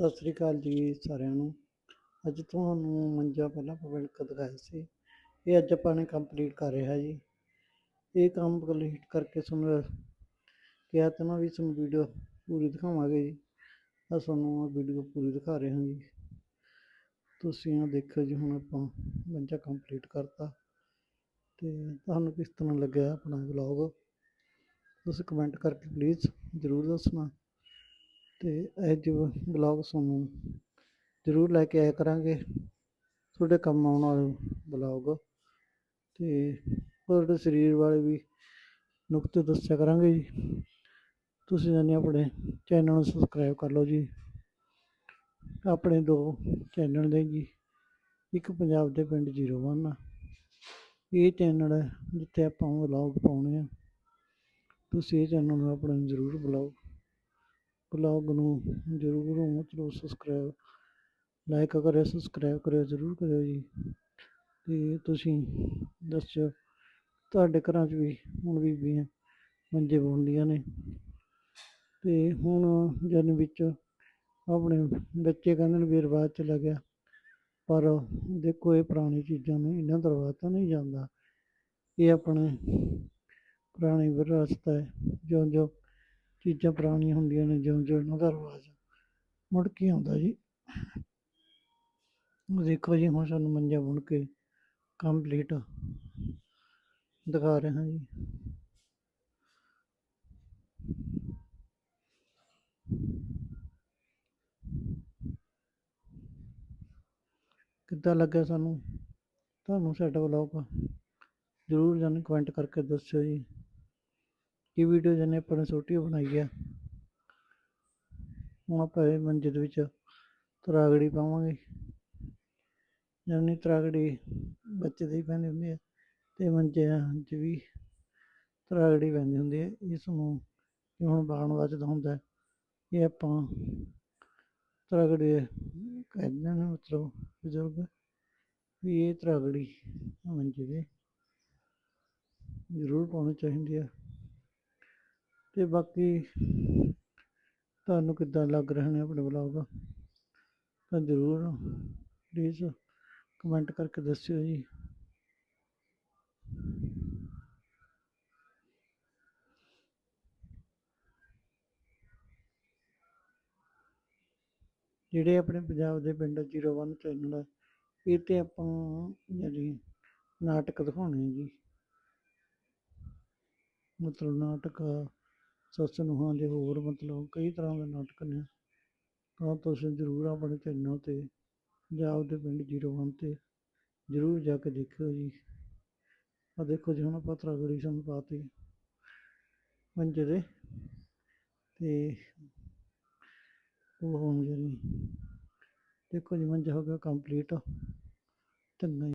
ਸਤਿ ਸ੍ਰੀ ਅਕਾਲ ਜੀ ਸਾਰਿਆਂ ਨੂੰ। ਅੱਜ ਤੁਹਾਨੂੰ ਮੰਜਾ ਪਹਿਲਾਂ ਪਬਲਿਕ ਦਿਖਾਇਆ ਸੀ। ਇਹ ਅੱਜ ਆਪਾਂ ਨੇ ਕੰਪਲੀਟ ਕਰ ਰਿਹਾ ਜੀ। ਇਹ ਕੰਮ ਕੰਪਲੀਟ ਕਰਕੇ ਤੁਹਾਨੂੰ ਕਿਹਾ ਤਾਂ ਵੀ ਤੁਹਾਨੂੰ ਵੀਡੀਓ ਪੂਰੀ ਦਿਖਾਵਾਂਗੇ ਜੀ। ਆ ਤੁਹਾਨੂੰ ਵੀਡੀਓ ਪੂਰੀ ਦਿਖਾ ਰਹੇ ਹਾਂ ਜੀ। ਤੁਸੀਂ ਆ ਦੇਖੋ ਜੀ, ਹੁਣ ਆਪਾਂ ਮੰਜਾ ਕੰਪਲੀਟ ਕਰਤਾ। ਤੇ ਤੁਹਾਨੂੰ ਕਿਸ ਤਰ੍ਹਾਂ ਲੱਗਿਆ ਆਪਣਾ ਵਲੌਗ ਤੁਸੀਂ ਕਮੈਂਟ ਕਰਕੇ ਪਲੀਜ਼ ਜ਼ਰੂਰ ਦੱਸਣਾ। ਤੇ ਅੱਜ ਜੋ ਬਲੌਗ ਤੁਹਾਨੂੰ ਜ਼ਰੂਰ ਲੈ ਕੇ ਆਇਆ ਕਰਾਂਗੇ। ਤੁਹਾਡੇ ਕੰਮ ਆਉਣ ਵਾਲੇ ਬਲੌਗ ਤੇ ਤੁਹਾਡੇ ਸਰੀਰ ਵਾਲੇ ਵੀ ਨੁਕਤੇ ਦੱਸਿਆ ਕਰਾਂਗੇ ਜੀ। ਤੁਸੀਂ ਜਾਨੀ ਆਪਣੇ ਚੈਨਲ ਨੂੰ ਸਬਸਕ੍ਰਾਈਬ ਕਰ ਲਓ ਜੀ। ਆਪਣੇ ਦੋ ਚੈਨਲ ਨੇ ਜੀ। ਇੱਕ ਪੰਜਾਬ ਦੇ ਪਿੰਡ 01 ਆ। ਇਹ ਚੈਨਲ ਹੈ ਜਿੱਥੇ ਆਪਾਂ ਵਲੌਗ ਪਾਉਣੇ ਆ। ਤੁਸੀਂ ਇਹ ਚੈਨਲ ਨੂੰ ਆਪਣੇ ਜ਼ਰੂਰ ਬੁਲਾਓ ਬਲੌਗ ਨੂੰ ਜ਼ਰੂਰ ਮਤਲਬ ਸਬਸਕ੍ਰਾਈਬ ਲਾਈਕ ਕਰਿਓ ਸਬਸਕ੍ਰਾਈਬ ਕਰਿਓ, ਜ਼ਰੂਰ ਕਰਿਓ ਜੀ। ਤੇ ਤੁਸੀਂ ਦੱਸਿਓ, ਤੁਹਾਡੇ ਘਰਾਂ 'ਚ ਵੀ ਹੁਣ ਬੀਬੀਆਂ ਮੰਜੇ ਬੁਣਦੀਆਂ ਨੇ। ਤੇ ਹੁਣ ਜਨ ਵਿੱਚ ਆਪਣੇ ਬੱਚੇ ਕਹਿੰਦੇ ਨੇ ਵੀ ਰਿਵਾਜ਼ ਚਲਾ ਗਿਆ ਪਰ ਦੇਖੋ ਇਹ ਪੁਰਾਣੀ ਚੀਜ਼ਾਂ ਨੂੰ ਇਹਨਾਂ ਦਾ ਰਿਵਾਜ਼ ਤਾਂ ਨਹੀਂ ਜਾਂਦਾ। ਇਹ ਆਪਣੇ ਪੁਰਾਣੀ ਵਿਰਾਸਤ ਹੈ ਜੋ ਜੋ ਚੀਜ਼ਾਂ ਪੁਰਾਣੀਆਂ ਹੁੰਦੀਆਂ ਨੇ, ਜਿਉਂ ਜਿਉਂ ਉਹਨਾਂ ਦਾ ਰਿਵਾਜ਼ ਮੁੜ ਕੇ ਆਉਂਦਾ ਜੀ। ਦੇਖੋ ਜੀ, ਹੁਣ ਸਾਨੂੰ ਮੰਜਾ ਬੁਣ ਕੇ ਕੰਪਲੀਟ ਦਿਖਾ ਰਿਹਾ ਜੀ। ਕਿੱਦਾਂ ਲੱਗਿਆ ਸਾਨੂੰ? ਤੁਹਾਨੂੰ ਸਾਡਾ ਵਲੌਗ ਜ਼ਰੂਰ ਜਾਨੀ ਕਮੈਂਟ ਕਰਕੇ ਦੱਸਿਓ ਜੀ। ਇਹ ਵੀਡੀਓ ਜਿਹਨੇ ਆਪਾਂ ਨੇ ਛੋਟੀ ਬਣਾਈ ਆ। ਹੁਣ ਆਪਾਂ ਇਹ ਮੰਜੇ ਦੇ ਵਿੱਚ ਤਰਾਗੜੀ ਪਾਵਾਂਗੇ। ਜਾਨੀ ਤਰਾਗੜੀ ਬੱਚੇ ਦੇ ਪੈਂਦੀ ਹੁੰਦੀ ਹੈ ਤੇ ਮੰਜਿਆਂ 'ਚ ਵੀ ਤਰਾਗੜੀ ਪੈਂਦੀ ਹੁੰਦੀ ਹੈ ਇਸ ਨੂੰ ਹੁਣ ਬਾਣ ਵੱਜਦਾ ਹੁੰਦਾ। ਇਹ ਆਪਾਂ ਤਰਾਗੜੀ ਕਹਿੰਦੇ ਨੇ ਮਤਲਬ ਬਜ਼ੁਰਗ, ਵੀ ਇਹ ਤਰਾਗੜੀ ਮੰਜੇ ਦੇ ਜ਼ਰੂਰ ਪਾਉਣੀ ਚਾਹੀਦੀ ਹੈ ਤੇ ਬਾਕੀ ਤੁਹਾਨੂੰ ਕਿੱਦਾਂ ਲੱਗ ਰਹੇ ਨੇ ਆਪਣੇ ਵਲੌਗ? ਤਾਂ ਜ਼ਰੂਰ ਪਲੀਜ਼ ਕਮੈਂਟ ਕਰਕੇ ਦੱਸਿਓ ਜੀ। ਜਿਹੜੇ ਆਪਣੇ ਪੰਜਾਬ ਦੇ ਪਿੰਡ 01 ਚੈਨਲ ਹੈ ਇਹ 'ਤੇ ਆਪਾਂ ਜਿਹੜੀ ਨਾਟਕ ਦਿਖਾਉਣੇ ਆ ਜੀ। ਮਤਲਬ ਨਾਟਕ ਸੱਸ ਨੂੰਹਾਂ ਦੇ ਹੋਰ ਮਤਲਬ ਕਈ ਤਰ੍ਹਾਂ ਦੇ ਨਾਟਕ ਨੇ। ਤਾਂ ਤੁਸੀਂ ਜ਼ਰੂਰ ਆਪਣੇ ਚੈਨਲ 'ਤੇ ਪੰਜਾਬ ਦੇ ਪਿੰਡ 01 'ਤੇ ਜ਼ਰੂਰ ਜਾ ਕੇ ਦੇਖਿਓ ਜੀ। ਆ ਦੇਖੋ ਜੀ, ਹੁਣ ਆਪਾਂ ਤਰਾਗੜੀ ਸਾਨੂੰ ਪਾਤੀ ਮੰਜੇ ਦੇ ਤੇ ਉਹ ਹੁਣ ਜੀ। ਦੇਖੋ ਜੀ, ਮੰਜਾ ਹੋ ਗਿਆ ਕੰਪਲੀਟ ਚੰਗਾ